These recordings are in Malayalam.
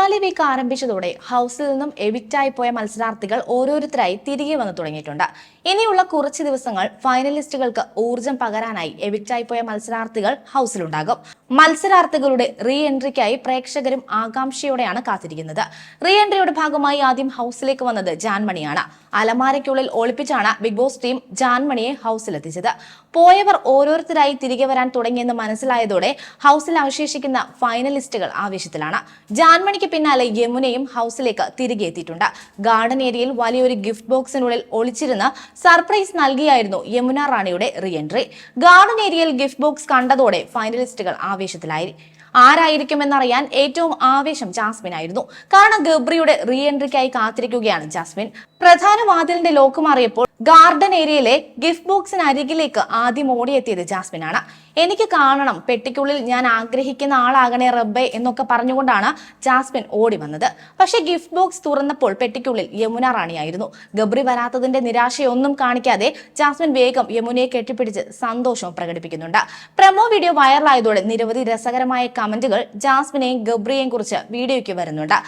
ഫിനാലെ വീക്ക് ആരംഭിച്ചതോടെ ഹൗസിൽ നിന്നും എവിക്റ്റായി പോയ മത്സരാർത്ഥികൾ ഓരോരുത്തരായി തിരികെ വന്നു തുടങ്ങിയിട്ടുണ്ട്. ഇനിയുള്ള കുറച്ച് ദിവസങ്ങൾ ഫൈനലിസ്റ്റുകൾക്ക് ഊർജം പകരാനായി എവിക്റ്റായി പോയ മത്സരാർത്ഥികൾ ഹൗസിലുണ്ടാകും മത്സരാർത്ഥികളുടെ റീ എൻട്രിക്കായി പ്രേക്ഷകരും ആകാംക്ഷയോടെയാണ് കാത്തിരിക്കുന്നത്. റീ എൻട്രിയുടെ ഭാഗമായി ആദ്യം ഹൗസിലേക്ക് വന്നത് ജാൻമണിയാണ് അലമാരയ്ക്കുള്ളിൽ ഒളിപ്പിച്ചാണ് ബിഗ് ബോസ് ടീം ജാൻമണിയെ ഹൗസിലെത്തിച്ചത് പോയവർ ഓരോരുത്തരായി തിരികെ വരാൻ തുടങ്ങിയെന്ന് മനസ്സിലായതോടെ ഹൗസിൽ അവശേഷിക്കുന്ന ഫൈനലിസ്റ്റുകൾ ആവേശത്തിലാണ്. ജാൻമണിക്ക് പിന്നാലെ യമുനയും ഹൗസിലേക്ക് തിരികെ എത്തിയിട്ടുണ്ട്. ഗാർഡൻ ഏരിയയിൽ വലിയൊരു ഗിഫ്റ്റ് ബോക്സിനുള്ളിൽ ഒളിച്ചിരുന്ന സർപ്രൈസ് നൽകിയായിരുന്നു യമുന റാണിയുടെ റീ എൻട്രി ഗാർഡൻ ഏരിയയിൽ ഗിഫ്റ്റ് ബോക്സ് കണ്ടതോടെ ഫൈനലിസ്റ്റുകൾ ആവേശത്തിലായി. ആരായിരിക്കുമെന്നറിയാൻ ഏറ്റവും ആവേശം ജാസ്മിൻ ആയിരുന്നു കാരണം ഗബ്രിയുടെ റീ എൻട്രിക്കായി കാത്തിരിക്കുകയാണ് ജാസ്മിൻ. പ്രധാന വാതിലിന്റെ ലോക്ക് മാറിയപ്പോൾ ഗാർഡൻ ഏരിയയിലെ ഗിഫ്റ്റ് ബോക്സിന് അരികിലേക്ക് ആദ്യം ഓടിയെത്തിയത് ജാസ്മിൻ ആണ് എനിക്ക് കാണണം പെട്ടിക്കുള്ളിൽ ഞാൻ ആഗ്രഹിക്കുന്ന ആളാകണേ റബ്ബെ എന്നൊക്കെ പറഞ്ഞുകൊണ്ടാണ് ജാസ്മിൻ ഓടി വന്നത്. പക്ഷെ ഗിഫ്റ്റ് ബോക്സ് തുറന്നപ്പോൾ പെട്ടിക്കുള്ളിൽ യമുന റാണിയായിരുന്നു. ഗബ്രി വരാത്തതിന്റെ നിരാശയൊന്നും കാണിക്കാതെ ജാസ്മിൻ വേഗം യമുനയെ കെട്ടിപ്പിടിച്ച് സന്തോഷവും പ്രകടിപ്പിക്കുന്നുണ്ട്. പ്രമോ വീഡിയോ വൈറലായതോടെ നിരവധി രസകരമായ കമന്റുകൾ ജാസ്മിനെയും ഗബ്രിയെയും കുറിച്ച് വീഡിയോയ്ക്ക് വരുന്നുണ്ട്.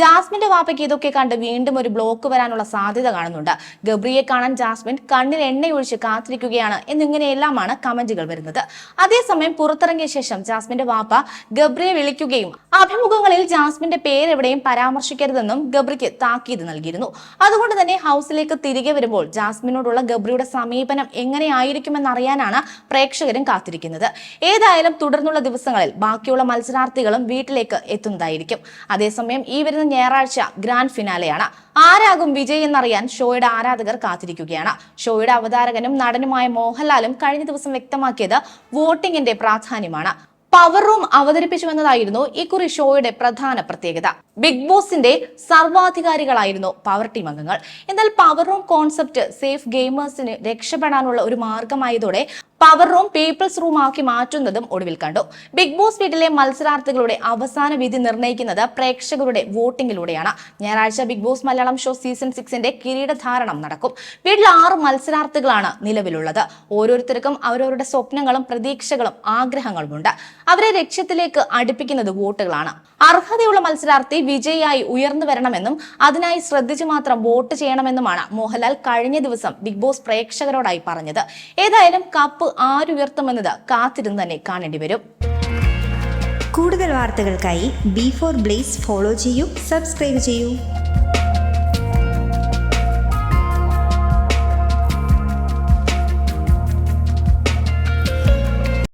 ജാസ്മിന്റെ വാപ്പയ്ക്ക് ഇതൊക്കെ കണ്ട് വീണ്ടും ഒരു ബ്ലോക്ക് വരാനുള്ള സാധ്യത കാണുന്നുണ്ട്. ഗബ്രിയെ കാണാൻ ജാസ്മിൻ കണ്ണിൽ എണ്ണയൊഴിച്ച് കാത്തിരിക്കുകയാണ് എന്നിങ്ങനെയെല്ലാമാണ് കമന്റുകൾ വരുന്നത്. അതേസമയം പുറത്തിറങ്ങിയ ശേഷം ജാസ്മിന്റെ വാപ്പ ഗബ്രിയെ വിളിക്കുകയും അഭിമുഖങ്ങളിൽ ജാസ്മിന്റെ പേരെവിടെയും പരാമർശിക്കരുതെന്നും ഗബ്രിക്ക് താക്കീത് നൽകിയിരുന്നു. അതുകൊണ്ട് തന്നെ ഹൗസിലേക്ക് തിരികെ വരുമ്പോൾ ജാസ്മിനോടുള്ള ഗബ്രിയുടെ സമീപനം എങ്ങനെയായിരിക്കുമെന്നറിയാനാണ് പ്രേക്ഷകരും കാത്തിരിക്കുന്നത്. ഏതായാലും തുടർന്നുള്ള ദിവസങ്ങളിൽ ബാക്കിയുള്ള മത്സരാർത്ഥികളും വീട്ടിലേക്ക് എത്തുന്നതായിരിക്കും. അതേസമയം ഈ വരുന്ന ഞായറാഴ്ച ഗ്രാൻഡ് ഫിനാലെയാണ്. ആരാകും വിജയ് എന്നറിയാൻ ഷോയുടെ ആരാധകർ കാത്തിരിക്കുകയാണ്. ഷോയുടെ അവതാരകനും നടനുമായ മോഹൻലാലും കഴിഞ്ഞ ദിവസം വ്യക്തമാക്കിയത് വോട്ടിംഗിന്റെ പ്രാധാന്യമാണ്. പവർ റൂം അവതരിപ്പിച്ചുവെന്നതായിരുന്നു ഇക്കുറി ഷോയുടെ പ്രധാന പ്രത്യേകത. ബിഗ് ബോസിന്റെ സർവാധികാരികളായിരുന്നു പവർ ടീം അംഗങ്ങൾ. എന്നാൽ പവർ റൂം കോൺസെപ്റ്റ് സേഫ് ഗെയിമേഴ്സിന് രക്ഷപ്പെടാനുള്ള ഒരു മാർഗമായതോടെ പവർ റൂം പീപ്പിൾസ് റൂം ആക്കി മാറ്റുന്നതും ഒടുവിൽ കണ്ടു. ബിഗ് ബോസ് വീട്ടിലെ മത്സരാർത്ഥികളുടെ അവസാന വിധി നിർണയിക്കുന്നത് പ്രേക്ഷകരുടെ വോട്ടിംഗിലൂടെയാണ് ഞായറാഴ്ച Big Boss Malayalam show season സിക്സിന്റെ കിരീടധാരണം നടക്കും. വീട്ടിൽ ആറ് മത്സരാർത്ഥികളാണ് നിലവിലുള്ളത്. ഓരോരുത്തർക്കും അവരവരുടെ സ്വപ്നങ്ങളും പ്രതീക്ഷകളും ആഗ്രഹങ്ങളുമുണ്ട്. അവരെ ലക്ഷ്യത്തിലേക്ക് അടുപ്പിക്കുന്നത് വോട്ടുകളാണ്. അർഹതയുള്ള മത്സരാർത്ഥി വിജയിയായി ഉയർന്നു വരണമെന്നും അതിനായി ശ്രദ്ധിച്ചു മാത്രം വോട്ട് ചെയ്യണമെന്നുമാണ് മോഹൻലാൽ കഴിഞ്ഞ ദിവസം ബിഗ് ബോസ് പ്രേക്ഷകരോടായി പറഞ്ഞത്. ഏതായാലും കപ്പ് ആരുയർത്തുമെന്നത് കാത്തിരുന്ന് തന്നെ കാണേണ്ടി വരും. കൂടുതൽ വാർത്തകൾക്കായി ബി ഫോർ ബ്ലേസ് ഫോളോ ചെയ്യൂ സബ്സ്ക്രൈബ് ചെയ്യൂ.